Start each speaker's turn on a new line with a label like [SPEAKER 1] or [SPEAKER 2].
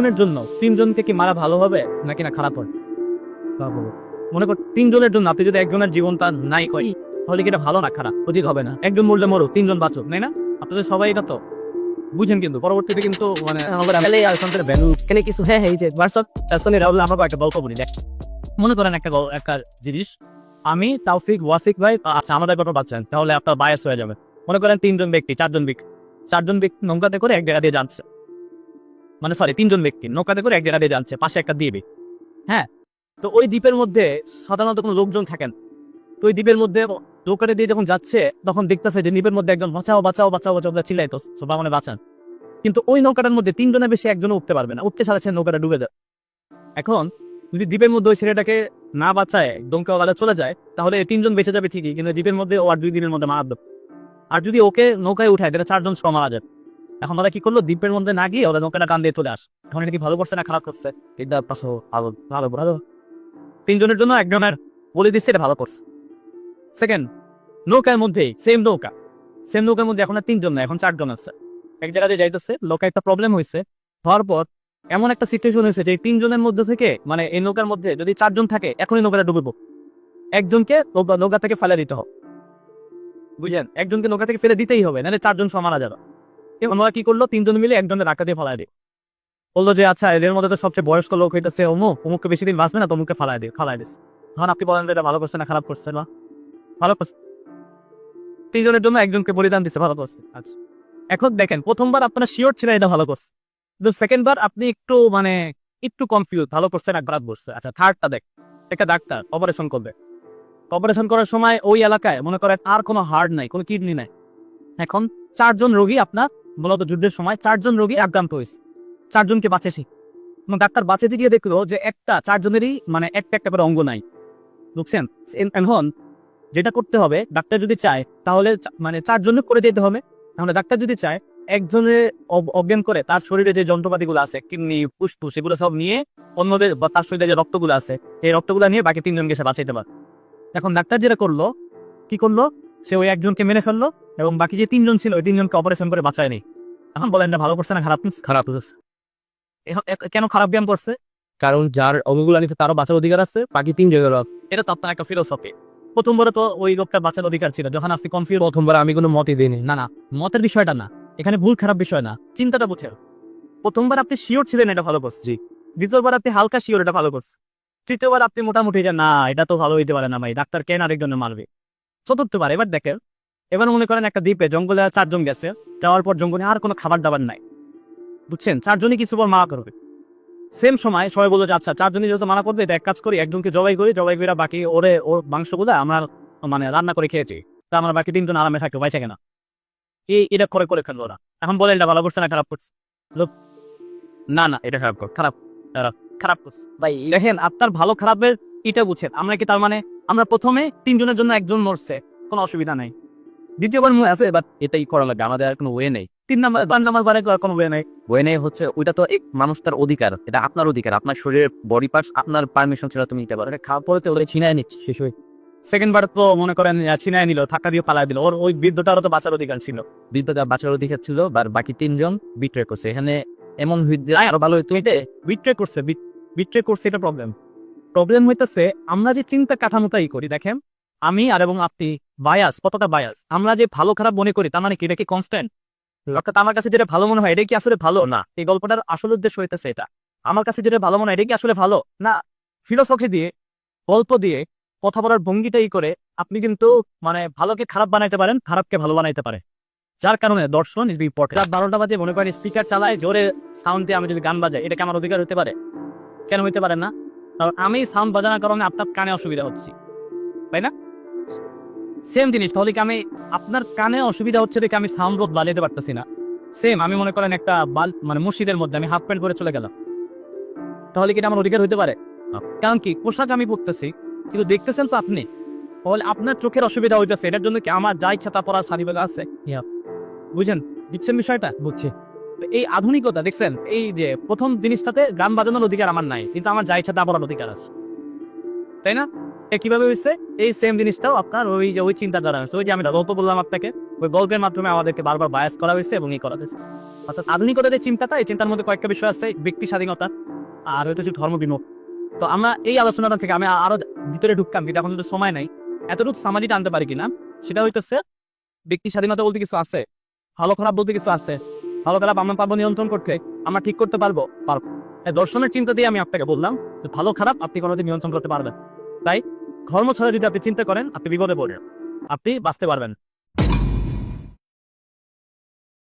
[SPEAKER 1] তিনজনের জন্য তিনজনকে কি মারা ভালো হবে নাকি না খারাপ হবে? মনে কর তিনজনের জন্য আপনি যদি একজনের জীবনটা নাই করি তাহলে কি এটা ভালো না খারাপ? উচিত হবে না। একজন মরলে মরো তিনজন বাঁচো তাই না? আপনাদের সবাই এটা তো বুঝেন কিন্তু। পরবর্তীতে কিন্তু মানে আমাদের ভ্যালু
[SPEAKER 2] এখানে কিছু হ্যাঁ হ্যাঁ এই যে হোয়াটসঅ্যাপ
[SPEAKER 1] আসলে রাহুল, আমরা একটা গল্প বলি। দেখ, মনে করেন একটা একটা জিনিস। আমি, তাওফিক, ওয়াসিক ভাই আচ্ছা আমাদের ব্যাপার বাচ্চান তাহলে আপনার বায়াস হয়ে যাবে। মনে করেন তিনজন ব্যক্তি, চারজন ব্যক্তি। চারজন ব্যক্তি নৌকাতে করে এক জায়গা দিয়ে যাচ্ছে। মানে সরি তিনজন ব্যক্তি। নৌকাতে করে এক জায়গা দিয়ে যাচ্ছে পাশে একটা দ্বীপে। হ্যাঁ? তো ওই দ্বীপের মধ্যে সাধারণত কোনো লোকজন থাকেন তো ওই দ্বীপের মধ্যে নৌকাতে দিয়ে যখন যাচ্ছে, তখন দেখতেছে যে দ্বীপের মধ্যে একজন বাঁচাও বাঁচাও বাঁচাও বাঁচাও চিল্লাইতো সবাই মানে বাঁচান। কিন্তু ওই নৌকাটার মধ্যে তিনজনের বেশি একজনও উঠতে পারবে না। উঠতে সাথে নৌকাটা ডুবে যায়। এখন যদি দ্বীপের মধ্যে ওই ছেলেটাকে না বাঁচায় গালে চলে যায়, তাহলে তিনজন বেঁচে যাবে ঠিকই, কিন্তু দ্বীপের মধ্যে ও আর দুই দিনের মধ্যে মারা আর যদি ওকে নৌকায় উঠায় তাহলে চারজন সহ মারা যাবে এখন ওরা কি করল? দ্বীপের মধ্যে না গিয়ে ওরা নৌকাটা গান দিয়ে চলে আস। এখন এটা কি ভালো করছে না খারাপ করছে? এটা পাশো ভালো ভালো ভালো। তিনজনের জন্য একজনের বলে দিচ্ছে, এটা ভালো করছে। সেকেন্ড নৌকার মধ্যে সেম নৌকা। সেম নৌকার মধ্যে এখন আর তিনজন না, এখন চারজন আছে। এক জায়গাতে যাইতেছে, লোকে একটা প্রবলেম হয়েছে হওয়ার পর এমন একটা সিচুয়েশন হয়েছে যে তিনজনের মধ্যে থেকে মানে এই নৌকার মধ্যে যদি চারজন থাকে, এখনই নৌকাটা ডুববো। একজনকে নৌকা- থেকে ফেলে দিতে হবে। বুঝলেন? একজনকে নৌকা থেকে ফেলে দিতেই হবে, নাহলে চারজন সহ মারা যাবে। ওরা কি করল? তিনজন মিলে একজনের রাখা দিয়ে ফেলাই দিই বলল যে আচ্ছা এদের মধ্যে তো সবচেয়ে বয়স্ক লোক হইতেছে অমুক অমুককে বেশি দিন বাঁচবে না, তমুককে ফালাই দিই ফালাই দিস তখন আপনি বলেন এটা ভালো করছে না খারাপ করছে না ভালো করছে। তিনজনের জন্য একজনকে বলিদান দিচ্ছে ভালো করছে। আচ্ছা। এখন দেখেন, প্রথমবার আপনারা শিওর ছিলেন এটা ভালো করছে। কিন্তু সেকেন্ড বার আপনি একটু মানে একটু কনফিউজ ভালো করছে না খারাপ করছে। আচ্ছা থার্ডটা দেখ। একটা ডাক্তার অপারেশন করবে। অপারেশন করার সময় ওই এলাকায় মনে করেন আর কোনো হার্ট নাই, কোনো কিডনি নাই। এখন চারজন রোগী আপনার মূলত যুদ্ধের সময় চারজন রোগী আক্রান্ত হয়েছে। চারজনকে বাঁচেছি। এবং ডাক্তার বাঁচাতে গিয়ে দেখল যে একটা চারজনেরই মানে একটা একটা করে অঙ্গ নাই। বুঝছেন? এখন যেটা করতে হবে, ডাক্তার যদি চায়, তাহলে মানে চারজনে করে যেতে হবে। তাহলে ডাক্তার যদি চায় একজনের অজ্ঞান করে তার শরীরে যে যন্ত্রপাতিগুলো আছে, কিডনি, ফুসফুস, এগুলো সব নিয়ে অন্যদের বা তার শরীরে যে রক্তগুলো আছে, এই রক্তগুলো নিয়ে বাকি তিনজনকে সে বাঁচাইতে পারে এখন ডাক্তার যেটা করল, কি করল? সে ওই একজনকে মেরে ফেলল এবং বাকি যে তিনজন ছিল ওই তিনজনকে অপারেশন করে বাঁচায়নি। এখন বলেন এটা ভালো করছে না খারাপ? খারাপ করছে কেন খারাপ ব্যায়াম করছে?
[SPEAKER 2] কারণ যার অঙ্গগুলো নিতে তারও বাঁচার অধিকার আছে বাকি তিন জায়গার
[SPEAKER 1] এটা তো আপনার একটা ফিলোসফি প্রথমবারে তো ওই লোকটা বাঁচার অধিকার ছিল যখন আপনি কনফিউজ
[SPEAKER 2] প্রথমবার আমি কোনো মতই দিইনি।
[SPEAKER 1] না না মতের বিষয়টা না। এখানে ভুল খারাপ বিষয় না। চিন্তাটা বুঝেন। প্রথমবার আপনি শিওর ছিলেন এটা ভালো করছে। দ্বিতীয়বার আপনি হালকা শিওর এটা ভালো করছে। তৃতীয়বার আপনি মোটামুটি যে না এটা তো ভালো হইতে পারে না ভাই ডাক্তার কেন আরেকজনে মারবে? চতুর্থবার এবার দেখেন। এবার মনে করেন একটা দ্বীপে জঙ্গলে চারজন গেছে যাওয়ার পর জঙ্গলে আর কোনো খাবার দাবার নাই। বুঝছেন? চারজনই কিছু পর মারা করবে। সেম সময় সবাই বলল যে আচ্ছা চারজনই যেহেতু মানা করবে এটা এক কাজ করি একজনকে জবাই করি জবাই করে বাকি ওরে ওর মাংসগুলো আমরা মানে রান্না করে খেয়েছি তা আমরা বাকি তিনজন আরামে থাকতে পাইছে কেনা? এই এটা করে করে খেলব না এখন বলে এটা ভালো করছে না খারাপ করছে? না না এটা খারাপ কর খারাপ খারাপ খারাপ করছে।
[SPEAKER 2] ভাই
[SPEAKER 1] দেখেন আপনার ভালো খারাপের এটা বুঝছেন। আমরা কি তার মানে আমরা প্রথমে তিনজনের জন্য একজন মরছে কোনো অসুবিধা নাই। দ্বিতীয়বার মনে আছে বাট
[SPEAKER 2] এটাই করা লাগবে আমাদের আর কোনো ওয়ে নেই।
[SPEAKER 1] তিন নাম্বার পাঁচ নাম্বার বারে কোনো ওয়ে নাই।
[SPEAKER 2] ওয়ে নেই হচ্ছে ওইটা তো এক মানুষ তার অধিকার এটা আপনার অধিকার আপনার শরীরের বডি পার্টস আপনার পারমিশন ছাড়া তুমি নিতে পারো। এটা খাওয়া পরে তো ওদের ছিনায় নিচ্ছে শেষ হয়ে।
[SPEAKER 1] সেকেন্ড বার তো মনে করেন ছিনায় নিল ধাক্কা দিয়ে পালাই দিল। ওর ওই বৃদ্ধটারও তো বাঁচার অধিকার ছিল।
[SPEAKER 2] বিদ্যুৎ বাঁচার অধিকার ছিল বা বাকি তিনজন বিট্রে করছে। এখানে এমন আরও ভালো হইতো
[SPEAKER 1] বিট্রে করছে বিট্রে করছে এটা প্রবলেম প্রবলেম হইতেছে, আমরা যে চিন্তা কাঠামোটাই করি, দেখেন? আমি আর এবং আপনি বায়াস কতটা বায়াস আমরা যে ভালো খারাপ মনে করি, তার মানে কি, এটা কি কনস্ট্যান্ট অর্থাৎ আমার কাছে যেটা ভালো মনে হয়, এটা কি আসলে ভালো? না, এই গল্পটার আসল উদ্দেশ্য হইতেছে এটা। আমার কাছে যেটা ভালো মনে হয়, এটা কি আসলে ভালো? না ফিলোসফি দিয়ে, গল্প দিয়ে, কথা বলার ভঙ্গিটাই করে, আপনি কিন্তু মানে ভালোকে খারাপ বানাইতে পারেন, খারাপকে ভালো বানাইতে পারেন। যার কারণে দর্শন ইজ ইম্পর্টেন্ট রাত বারোটা বাজে, মনে করেন স্পিকার চালায়, জোরে সাউন্ড দিয়ে আমি যদি গান বাজাই, এটা কি আমার অধিকার হতে পারে? কেন হইতে পারে না? কারণ আমি সাউন্ড বাজানোর কারণে আপনার কানে অসুবিধা হচ্ছে। তাই না? সেম জিনিস, তাহলে কি আমি আপনার কানে অসুবিধা হচ্ছে দেখে আমি সাউন্ড রোধ বাজাইতে পারতেছি না। সেম আমি মনে করেন একটা বাল মানে মসজিদের মধ্যে আমি হাফ প্যান্ট পরে চলে গেলাম। তাহলে কি আমার অধিকার হতে পারে? কারণ কি, পোশাক আমি পরতেছি, কিন্তু দেখতেছেন তো আপনি। তাহলে আপনার চোখের অসুবিধা হইতেছে, এটার জন্য কি আমার যা ইচ্ছা তা পড়ার সারিবেলা আছে. বুঝেন দিচ্ছেন বিষয়টা?
[SPEAKER 2] বুঝছি।
[SPEAKER 1] এই আধুনিকতা, দেখছেন? এই যে প্রথম জিনিসটাতে গান বাজানোর অধিকার আমার নাই, কিন্তু আমার যা ইচ্ছা তা পড়ার অধিকার আছে। তাই না? কীভাবে হয়েছে এই সেম জিনিসটাও আপনার ওই যে, ওই চিন্তা দ্বারা হয়েছে ওই যে আমি গল্প বললাম আপনাকে, ওই গল্পের মাধ্যমে আমাদেরকে বারবার বায়াস করা হয়েছে এবং এই করা হয়েছে অর্থাৎ আধুনিকতার যে চিন্তাটা, এই চিন্তার মধ্যে কয়েকটা বিষয় আছে, ব্যক্তি স্বাধীনতা আর হয়তো সে ধর্ম বিমুখ। তো আমরা এই আলোচনাটা থেকে আমি আরও ভিতরে ঢুকতাম, কিন্তু এখন তো সময় নাই, এতটুকু সামাজিক আনতে পারি কিনা, সেটা হইতেছে, ব্যক্তি স্বাধীনতা বলতে কিছু আছে, ভালো খারাপ বলতে কিছু আছে ভালো খারাপ আমরা পাবো নিয়ন্ত্রণ করতে, আমরা ঠিক করতে পারব পারব। দর্শনের চিন্তা দিয়ে আমি আপনাকে বললাম ভালো খারাপ আপনি কোনোদিন নিয়ন্ত্রণ করতে পারবেন তাই ধর্ম ছাড়া যদি আপনি চিন্তা করেন, আপনি বিপদে পড়বেন। আপনি বাঁচতে পারবেন